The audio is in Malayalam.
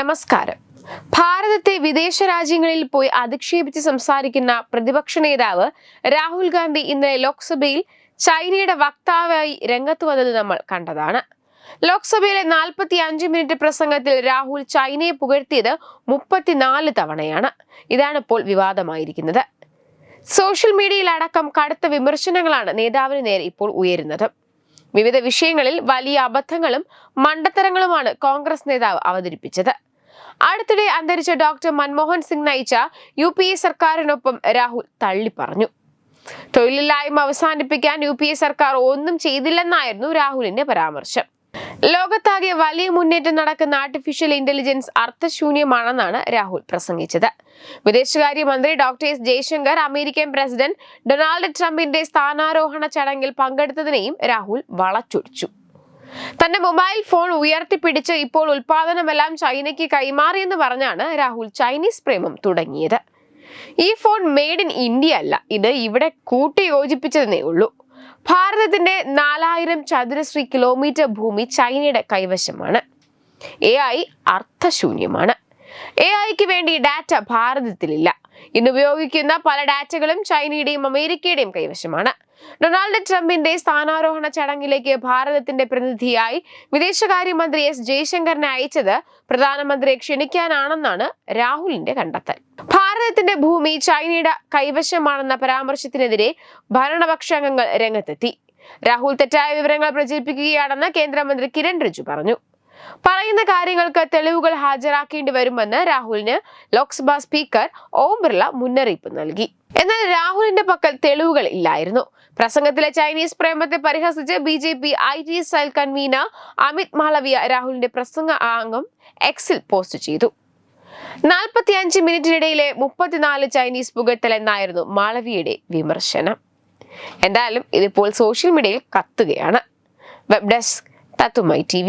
നമസ്കാരം. ഭാരതത്തെ വിദേശ രാജ്യങ്ങളിൽ പോയി അധിക്ഷേപിച്ച് സംസാരിക്കുന്ന പ്രതിപക്ഷ നേതാവ് രാഹുൽ ഗാന്ധി ഇന്നലെ ലോക്സഭയിൽ ചൈനയുടെ വക്താവായി രംഗത്ത് വന്നത് നമ്മൾ കണ്ടതാണ്. ലോക്സഭയിലെ നാൽപ്പത്തി അഞ്ച് മിനിറ്റ് പ്രസംഗത്തിൽ രാഹുൽ ചൈനയെ പുകഴ്ത്തിയത് മുപ്പത്തിനാല് തവണയാണ്. ഇതാണ് ഇപ്പോൾ വിവാദമായിരിക്കുന്നത്. സോഷ്യൽ മീഡിയയിലടക്കം കടുത്ത വിമർശനങ്ങളാണ് നേതാവിന് നേരെ ഇപ്പോൾ ഉയരുന്നത്. വിവിധ വിഷയങ്ങളിൽ വലിയ അബദ്ധങ്ങളും മണ്ടത്തരങ്ങളുമാണ് കോൺഗ്രസ് നേതാവ് അവതരിപ്പിച്ചത്. അടുത്തിടെ അന്തരിച്ച ഡോക്ടർ മൻമോഹൻ സിംഗ് നയിച്ച യു പി എ സർക്കാരിനൊപ്പം രാഹുൽ തള്ളിപ്പറഞ്ഞു. തൊഴിലില്ലായ്മ അവസാനിപ്പിക്കാൻ യു പി എ സർക്കാർ ഒന്നും ചെയ്തില്ലെന്നായിരുന്നു രാഹുലിന്റെ പരാമർശം. ലോകത്താകെ വലിയ മുന്നേറ്റം നടക്കുന്ന ആർട്ടിഫിഷ്യൽ ഇന്റലിജൻസ് അർത്ഥശൂന്യമാണെന്നാണ് രാഹുൽ പ്രസംഗിച്ചത്. വിദേശകാര്യമന്ത്രി doctor S Jaishankar American president Donald ട്രംപിന്റെ സ്ഥാനാരോഹണ ചടങ്ങിൽ പങ്കെടുത്തതിനെയും രാഹുൽ വളച്ചൊടിച്ചു. തന്റെ മൊബൈൽ ഫോൺ ഉയർത്തിപ്പിടിച്ച് ഇപ്പോൾ ഉൽപാദനമെല്ലാം ചൈനയ്ക്ക് കൈമാറിയെന്ന് പറഞ്ഞാണ് രാഹുൽ ചൈനീസ് പ്രേമം തുടങ്ങിയത്. ഈ ഫോൺ മെയ്ഡ് ഇൻ ഇന്ത്യ അല്ല ഇത് ഇവിടെ കൂട്ടി യോജിപ്പിച്ചതെന്നേ ഉള്ളൂ. ഭാരതത്തിന്റെ നാലായിരം ചതുരശ്രീ കിലോമീറ്റർ ഭൂമി ചൈനയുടെ കൈവശമാണ്. എ ഐ അർത്ഥശൂന്യമാണ്. എ ഐക്ക് വേണ്ടി ഡാറ്റ ഭാരതത്തിലില്ല. ഇന്ന് ഉപയോഗിക്കുന്ന പല ഡാറ്റകളും ചൈനയുടെയും അമേരിക്കയുടെയും കൈവശമാണ്. ഡൊണാൾഡ് ട്രംപിന്റെ സ്ഥാനാരോഹണ ചടങ്ങിലേക്ക് ഭാരതത്തിന്റെ പ്രതിനിധിയായി വിദേശകാര്യമന്ത്രി എസ് ജയശങ്കറിനെ അയച്ചത് പ്രധാനമന്ത്രിയെ ക്ഷണിക്കാനാണെന്നാണ് രാഹുലിന്റെ കണ്ടെത്തൽ. ഭാരതത്തിന്റെ ഭൂമി ചൈനയുടെ കൈവശമാണെന്ന പരാമർശത്തിനെതിരെ ഭരണപക്ഷ അംഗങ്ങൾ രംഗത്തെത്തി. രാഹുൽ തെറ്റായ വിവരങ്ങൾ പ്രചരിപ്പിക്കുകയാണെന്ന് കേന്ദ്രമന്ത്രി കിരൺ റിജു പറഞ്ഞു. പറയുന്ന കാര്യങ്ങൾക്ക് തെളിവുകൾ ഹാജരാക്കേണ്ടി വരുമെന്ന് രാഹുലിന് ലോക്സഭാ സ്പീക്കർ ഓം ബിർള മുന്നറിയിപ്പ് നൽകി. എന്നാൽ രാഹുലിന്റെ പക്കൽ തെളിവുകൾ ഇല്ലായിരുന്നു. പ്രസംഗത്തിലെ ചൈനീസ് പ്രേമത്തെ പരിഹസിച്ച് B J P I T cell convener Amit Malviya രാഹുലിന്റെ പ്രസംഗ അംഗം എക്സിൽ പോസ്റ്റ് ചെയ്തു. നാൽപ്പത്തി അഞ്ച് മിനിറ്റിനിടയിലെ മുപ്പത്തിനാല് ചൈനീസ് പുകഴ്ത്തൽ എന്നായിരുന്നു മാളവിയുടെ വിമർശനം. എന്തായാലും ഇതിപ്പോൾ സോഷ്യൽ മീഡിയയിൽ കത്തുകയാണ്. വെബ് ഡെസ്ക് തത്തുമൈ ടി